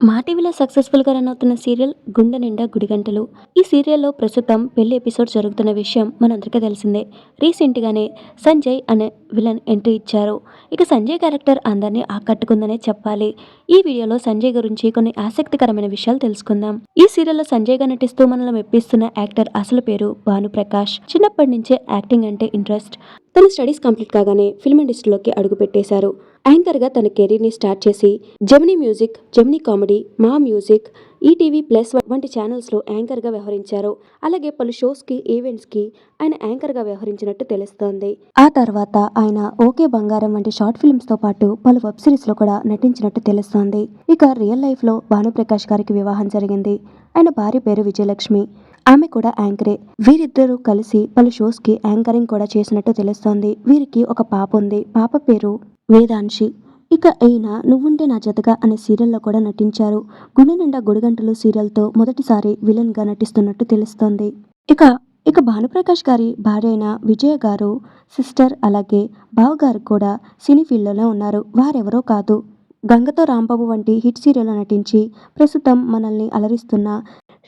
మా టీవీలో సక్సెస్ఫుల్గా రన్ అవుతున్న సీరియల్ గుండె నిండా గుడిగంటలు. ఈ సీరియల్లో ప్రస్తుతం పెళ్ళి ఎపిసోడ్ జరుగుతున్న విషయం మనందరికీ తెలిసిందే. రీసెంట్గానే సంజయ్ అనే విలన్ ఎంట్రీ ఇచ్చారు. ఇక సంజయ్ క్యారెక్టర్ అందరినీ ఆకట్టుకుందనే చెప్పాలి. ఈ వీడియోలో సంజయ్ గురించి కొన్ని ఆసక్తికరమైన విషయాలు తెలుసుకుందాం. ఈ సీరియల్లో సంజయ్గా నటిస్తూ మనల్ని మెప్పిస్తున్న యాక్టర్ అసలు పేరు భానుప్రకాష్. చిన్నప్పటి నుంచే యాక్టింగ్ అంటే ఇంట్రెస్ట్. తన స్టడీస్ కంప్లీట్ కాగానే ఫిల్మ్ ఇండస్ట్రీలోకి అడుగుపెట్టేశారు యాంకర్గా తన కెరీర్ని స్టార్ట్ చేసి Gemini music Gemini comedy Maa music ETV plus వంటి ఛానల్స్లో యాంకర్గా వ్యవహరించారు. అలాగే పలు షోస్కి ఈవెంట్స్కి ఆయన యాంకర్గా వ్యవహరించినట్టు తెలుస్తోంది. ఆ తర్వాత ఆయన ఓకే బంగారం వంటి షార్ట్ ఫిల్మ్స్తో పాటు పలు వెబ్ సిరీస్లో కూడా నటించినట్టు తెలుస్తోంది. ఇక రియల్ లైఫ్లో భానుప్రకాష్ గారికి వివాహం జరిగింది. ఆయన భార్య పేరు విజయలక్ష్మి. ఆమె కూడా యాంకరే. వీరిద్దరూ కలిసి పలు షోస్కి యాంకరింగ్ కూడా చేసినట్టు తెలుస్తోంది. వీరికి ఒక పాప ఉంది. పాప పేరు వేదాంశి. ఇక ఈయన నువ్వుంటే నా జతగా అనే సీరియల్లో కూడా నటించారు. గుండె నిండా గుడిగంటలు సీరియల్తో మొదటిసారి విలన్గా నటిస్తున్నట్టు తెలుస్తోంది. ఇక ఇక భానుప్రకాష్ గారి భార్య అయిన విజయ గారు సిస్టర్ అలాగే బావ గారు కూడా సినీ ఫీల్డ్లోనే ఉన్నారు. వారెవరో కాదు. గంగతో రాంబాబు వంటి హిట్ సీరియల్లో నటించి ప్రస్తుతం మనల్ని అలరిస్తున్న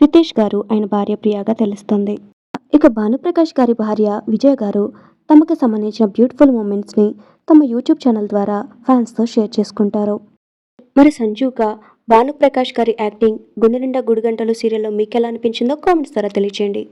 రితేష్ గారు ఆయన భార్య ప్రియాగా తెలుస్తుంది. ఇక భానుప్రకాష్ గారి భార్య విజయ్ గారు తమకు సంబంధించిన బ్యూటిఫుల్ మూమెంట్స్ని తమ యూట్యూబ్ ఛానల్ ద్వారా ఫ్యాన్స్తో షేర్ చేసుకుంటారు. మరి సంజుగా భానుప్రకాష్ గారి యాక్టింగ్ గుండె నిండా గుడిగంటలు సీరియల్లో మీకు ఎలా అనిపించిందో కామెంట్స్ ద్వారా తెలియజేయండి